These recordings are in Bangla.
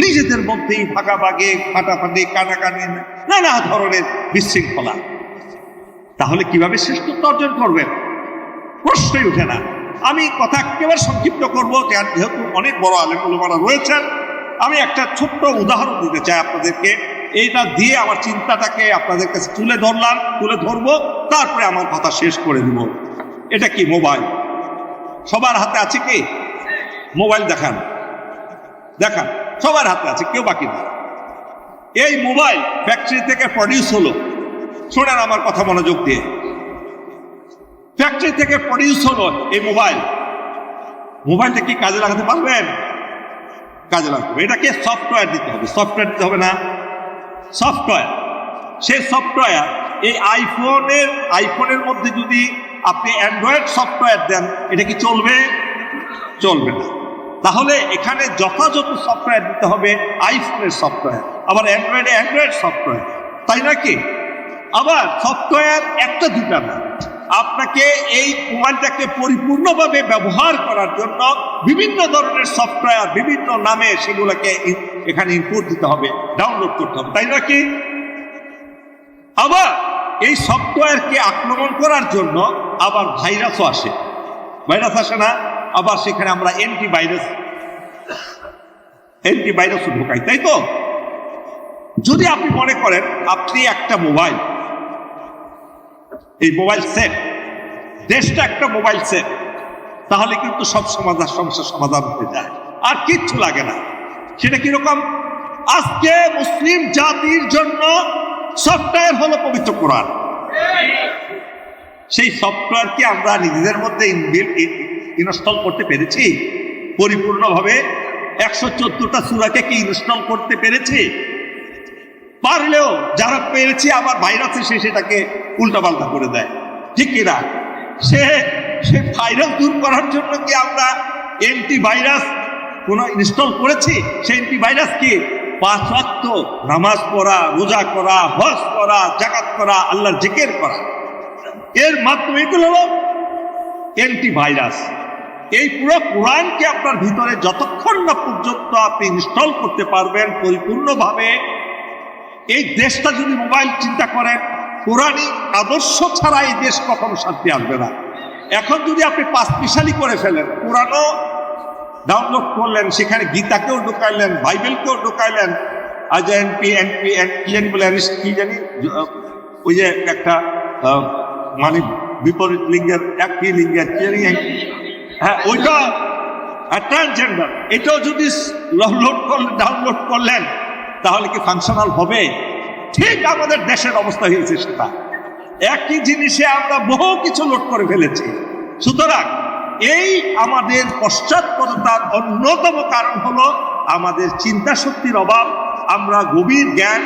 নিজেদের মধ্যেই ভাগাভাগে, ফাটাফাটি কাটাকাটি নানা ধরনের বিশৃঙ্খলা। তাহলে কীভাবে শ্রেষ্ঠত্ব অর্জন করবেন? প্রশ্নই ওঠে না। আমি কথা একেবারে সংক্ষিপ্ত করব, যেহেতু অনেক বড় আলেমুলমারা রয়েছেন। আমি একটা ছোট্ট উদাহরণ দিতে চাই আপনাদেরকে। এইটা দিয়ে আমার চিন্তাটাকে আপনাদের কাছে তুলে ধরলাম, তুলে ধরবো, তারপরে আমার কথা শেষ করে দিব। এটা কি, মোবাইল? সবার হাতে আছে কি? মোবাইল দেখান। দেখান। সবার হাতে আছে, কেউ বাকি নেই। এই মোবাইল ফ্যাক্টরি থেকে প্রডিউস হলো। শোনেন আমার কথা মনোযোগ দিয়ে। ফ্যাক্টরি থেকে প্রডিউস হলো এই মোবাইল। মোবাইলটা কি কাজে লাগাতে পারবেন? কাজে লাগবে এটাকে সফটওয়্যার দিতে হবে। সফটওয়্যার দিতে হবে না? সফটওয়্যার সেই সফটওয়্যার এই আইফোনের আইফোনের মধ্যে যদি আপনি অ্যান্ড্রয়েড সফটওয়্যার দেন, এটা কি চলবে? চলবে না। তাহলে এখানে যথাযথ সফটওয়্যার দিতে হবে আইফোনের সফটওয়্যার আবার অ্যান্ড্রয়েডে অ্যান্ড্রয়েড সফটওয়্যার তাই নাকি আবার সফটওয়্যার একটা দুটা না, আপনাকে এই মোবাইলটাকে পরিপূর্ণভাবে ব্যবহার করার জন্য বিভিন্ন ধরনের সফটওয়্যার বিভিন্ন নামে সেগুলোকে এখানে ইনপুট দিতে হবে ডাউনলোড করতে হবে, তাই নাকি আবার এই সফটওয়্যারকে আক্রমণ করার জন্য আবার ভাইরাসও আসে। ভাইরাস আসে না? আবার সেখানে আমরা অ্যান্টিভাইরাস অ্যান্টিভাইরাসও ঢোকাই, তাই তো? যদি আপনি মনে করেন, আপনি একটা মোবাইল এই মোবাইল সেট দেশটা একটা মোবাইল সেট তাহলে কিন্তু সব সমাধান সমস্যার সমাধান হয়ে যায়। আর কিচ্ছু লাগে না। সেটা কীরকম? আজকে মুসলিম জাতির জন্য সফটওয়্যার হলো পবিত্র কোরআন। সেই সফটওয়্যারকে আমরা নিজেদের মধ্যে ইনস্টল করতে পেরেছি। পরিপূর্ণভাবে একশো চোদ্দটা সুরাকে কি ইনস্টল করতে পেরেছি? পারলেও যারা পেরেছে আবার ভাইরাস এসে সেটাকে উল্টাপাল্টা করে দেয়। ঠিক কিনা সে সে ভাইরাস দূর করার জন্য কি আমরা অ্যান্টি ভাইরাস কোনো ইনস্টল করেছি? সেই অ্যান্টি ভাইরাস কি? পাঁচ নামাজ পড়া, রোজা করা, হজ করা, জাকাত করা, আল্লাহর জিকের করা। এর মাধ্যমে এগুলো হলো অ্যান্টি ভাইরাস এই পুরো কোরআনকে আপনার ভিতরে যতক্ষণ না পর্যন্ত আপনি ইনস্টল করতে পারবেন পরিপূর্ণভাবে, এই দেশটা যদি মোবাইল চিন্তা করেন কোরআনই আদর্শ ছাড়া এই দেশ কখনো শান্তি আসবে না। এখন যদি আপনি পাঁচ মিশালি করে ফেলেন কোরআনও ডাউনলোড করলেন, সেখানে গীতাকেও ঢুকাইলেন, বাইবেলকেও ঢুকাইলেন, আজ এনপি এনপি কি জানি বলে কি জানি, ওই যে একটা মানে বিপরীত লিঙ্গের, একই লিঙ্গের, কি জানি হ্যাঁ ওইটা ট্রান্সজেন্ডার এটাও যদি লোড ডাউনলোড করলেন, তাহলে কি ফাংশনাল হবে? ঠিক আমাদের দেশের অবস্থা হয়েছে সেটা। একই জিনিসে আমরা বহু কিছু লোড করে ফেলেছি। সুতরাং এই আমাদের পশ্চাৎপদতার অন্যতম কারণ হলো আমাদের চিন্তা শক্তির অভাব, আমরা গভীর জ্ঞান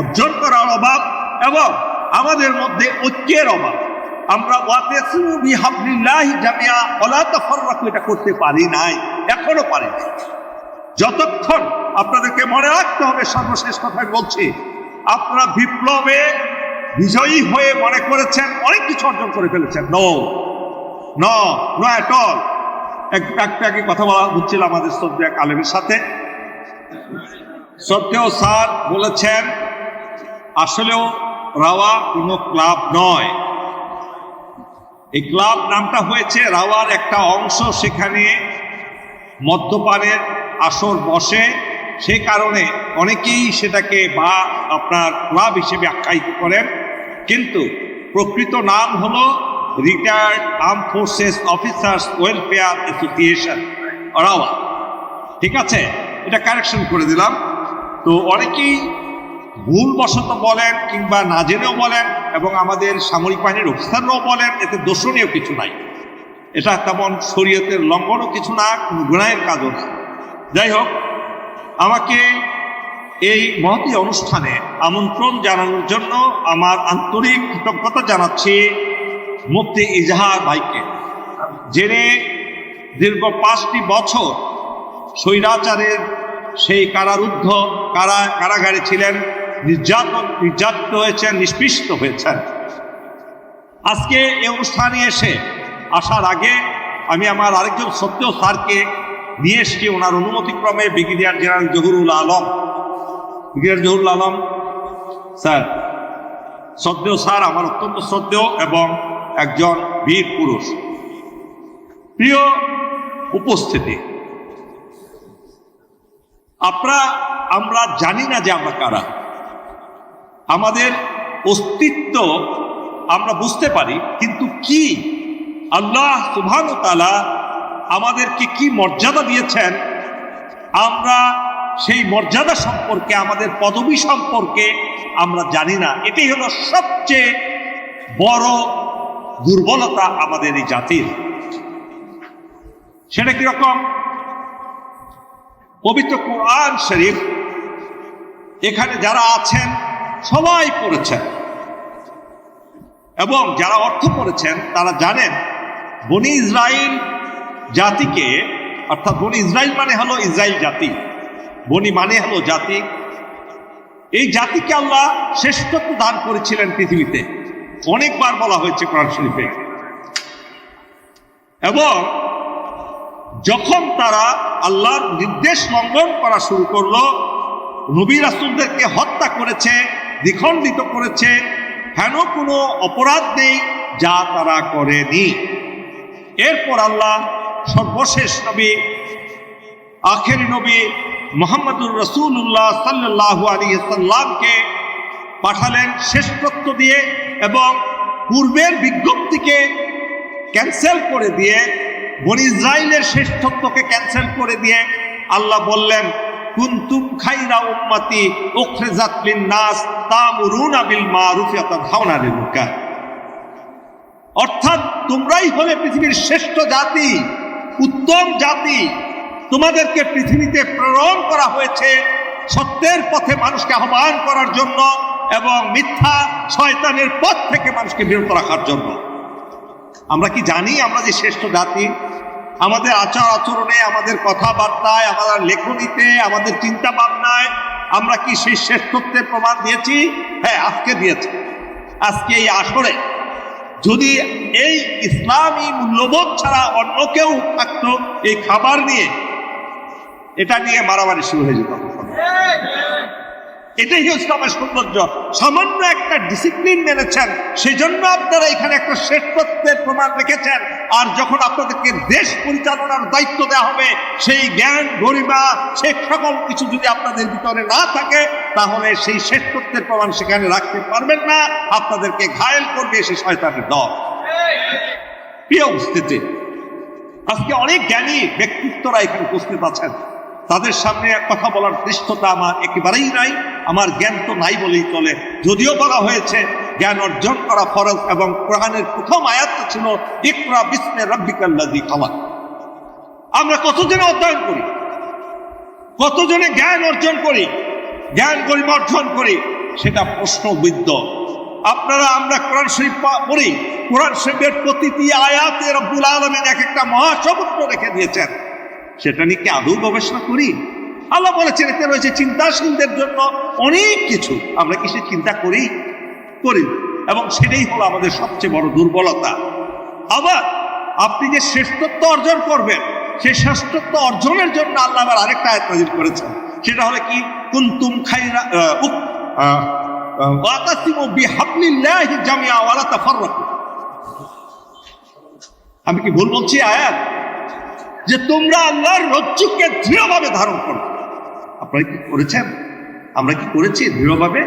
অর্জন করার অভাব এবং আমাদের মধ্যে ঐক্যের অভাব। আমরা এটা করতে পারি নাই, এখনও পারি নাই। যতক্ষণ আপনাদেরকে মনে রাখতে হবে, সর্বশেষ কথাই বলছি, আপনারা বিপ্লবে বিজয়ী হয়ে মনে করেছেন, অনেক কিছু অর্জন করে ফেলেছেন। নো ন নো অ্যাট একটা কথা বলা হচ্ছিল আমাদের শ্রদ্ধা এক সাথে। সত্ত্বেও স্যার বলেছেন, আসলেও রাওয়া কোনো ক্লাব নয়। এই ক্লাব নামটা হয়েছে রাওয়ার একটা অংশ। সেখানে মদ্যপানের আসর বসে। সে কারণে অনেকেই সেটাকে বা আপনার ক্লাব হিসেবে আখ্যায়িত করেন। কিন্তু প্রকৃত নাম হলো retired arm forces officers welfare association rava. ঠিক আছে? এটা কারেকশন করে দিলাম। তো অনেকেই ভুলবশত বলেন কিংবা না জেনেও বলেন। এবং আমাদের সামরিক বাহিনীর অফিসাররাও বলেন, এতে দোষণীয় কিছু নাই। এটা তেমন শরীয়তের লঙ্ঘনও কিছু না গুণায়ের কাজও না। যাই হোক, আমাকে এই মহতি অনুষ্ঠানে আমন্ত্রণ জানানোর জন্য আমার আন্তরিক কৃতজ্ঞতা জানাচ্ছি মুফতি ইজাহার ভাইকে জেনে দীর্ঘ পাঁচটি বছর স্বৈরাচারের সেই কারারুদ্ধ কারা কারাগারে ছিলেন। নির্যাতন, নির্যাতিত হয়েছেন নিষ্পৃষ্ট হয়েছেন। আজকে এই অনুষ্ঠানে এসে আসার আগে আমি আমার আরেকজন সত্য স্যারকে নিয়ে এসেছি। ওনার অনুমতিক্রমে brigadier general Zahurul Alam. Brigadier Zahurul Alam, sir শ্রদ্ধেয় স্যার, আমার অত্যন্ত শ্রদ্ধেয় এবং একজন বীর পুরুষ। প্রিয় উপস্থিতি, আপনারা, আমরা জানি না যে আমরা কারা। আমাদের অস্তিত্ব আমরা বুঝতে পারি, কিন্তু কি? আল্লাহ সুবহান তালা আমাদেরকে কি মর্যাদা দিয়েছেন? আমরা সেই মর্যাদা সম্পর্কে, আমাদের পদবী সম্পর্কে আমরা জানি না। এটাই হলো সবচেয়ে বড় দুর্বলতা আমাদের এই জাতির। সেটা কীরকম পবিত্র কোরআন শরীফ, এখানে যারা আছেন সবাই পড়েছেন। এবং যারা অর্থ পড়েছেন, তারা জানেন বনি ইসরায়েল জাতিকে, অর্থাৎ বনি ইসরায়েল মানে হলো ইসরায়েল জাতি। বনি মানে হলো জাতি। এই জাতিকে আল্লাহ শ্রেষ্ঠত্ব দান করেছিলেন পৃথিবীতে। অনেকবার বলা হয়েছে কোরআন শরীফে। এবং যখন তারা আল্লাহর নির্দেশ লঙ্ঘন করা শুরু করল, নবী রাসুলদেরকে হত্যা করেছে দ্বিখণ্ডিত করেছে হেন কোনো অপরাধ নেই যা তারা করেনি? এরপর আল্লাহ সর্বশেষ নবী, আখেরি নবী মোহাম্মদুর রসুল্লাহ সাল্লাহ আলী সাল্লামকে পাঠালেন শ্রেষ্ঠত্ব দিয়ে এবং পূর্বের বিজ্ঞপ্তিকে ক্যান্সেল করে দিয়ে, বনি ইসরায়েলের শ্রেষ্ঠত্বকে ক্যান্সেল করে দিয়ে আল্লাহ বললেন কুন্তুম খাইরা উম্মতি উখরিজাত লিন-নাস তামুরুনা বিল মারুফ ওয়া তানহাউনা আনিল অর্থাৎ তোমরাই হলে পৃথিবীর শ্রেষ্ঠ জাতি, উত্তম জাতি। তোমাদেরকে পৃথিবীতে প্রেরণ করা হয়েছে সত্যের পথে মানুষকে আহ্বান করার জন্য এবং মিথ্যা শয়তানের পথ থেকে মানুষকে বিরত রাখার জন্য। আমরা কি জানি আমরা যে শ্রেষ্ঠ জাতি? আমাদের আচার আচরণে, আমাদের কথাবার্তায়, আমাদের লেখনীতে, আমাদের চিন্তা ভাবনায় আমরা কি সেই শ্রেষ্ঠত্বের প্রমাণ দিয়েছি হ্যাঁ আজকে দিয়েছি আজকে এই আসরে যদি এই ইসলামী মূল্যবোধ ছাড়া অন্য কেউ থাকতো এই খাবার নিয়ে, এটা নিয়ে মারামারি শুরু হয়ে যেত। এটাই ইসলামের সৌন্দর্য। সামান্য একটা ডিসিপ্লিন মেনেছেন সেই জন্য আপনারা এখানে একটা শ্রেষ্ঠত্বের প্রমাণ রেখেছেন। আর যখন আপনাদেরকে দেশ পরিচালনার দায়িত্ব দেওয়া হবে, সেই জ্ঞান, গরিমা, সে সকল কিছু যদি আপনাদের ভিতরে না থাকে, তাহলে সেই শ্রেষ্ঠত্বের প্রমাণ সেখানে রাখতে পারবেন না। আপনাদেরকে ঘায়েল করবে সে শয়তানের দল। প্রিয় উপস্থিতি, আজকে অনেক জ্ঞানী ব্যক্তিত্বরা এখানে উপস্থিত আছেন। তাদের সামনে কথা বলার দৃষ্টতা আমার একেবারেই নাই। আমার জ্ঞান তো নাই বলেই চলে। যদিও বলা হয়েছে, জ্ঞান অর্জন করা ফরজ এবং কোরআনের প্রথম আয়াত ছিল, ইকরা বিস্মে রব্বিকাল্লাযী খালাক। আমরা কতজনে অধ্যয়ন করি? কতজনে জ্ঞান অর্জন করি? জ্ঞান গরিমা অর্জন করি? সেটা প্রশ্নবিদ্ধ। আপনারা, আমরা কোরআন শরীফ পড়ি, কোরআন শরীফের প্রতিটি আয়াতে রব্বুল আলমের এক একটা মহাসমুদ্র রেখে দিয়েছেন। সেটা নিয়ে কি আদৌ গবেষণা করি? আল্লাহ বলেছেন, এতে রয়েছে চিন্তাশীলদের জন্য অনেক কিছু। আমরা কি সে চিন্তা করি? করি। এবং সেটাই হলো আমাদের সবচেয়ে বড় দুর্বলতা। আবার আপনি যে শ্রেষ্ঠত্ব অর্জন করবেন সেই শ্রেষ্ঠত্ব অর্জনের জন্য আল্লাহ আবার আরেকটা আয়াত নাজিল করেছেন। সেটা হলো কি? কুন্তুম খাইরা আমি কি ভুল বলছি আয়াত? যে তোমরা আল্লাহর রজ্জুকে দৃঢ়ভাবে ধারণ করো। আপনারা কি করেছেন? আমরা কি করেছি? দৃঢ়ভাবে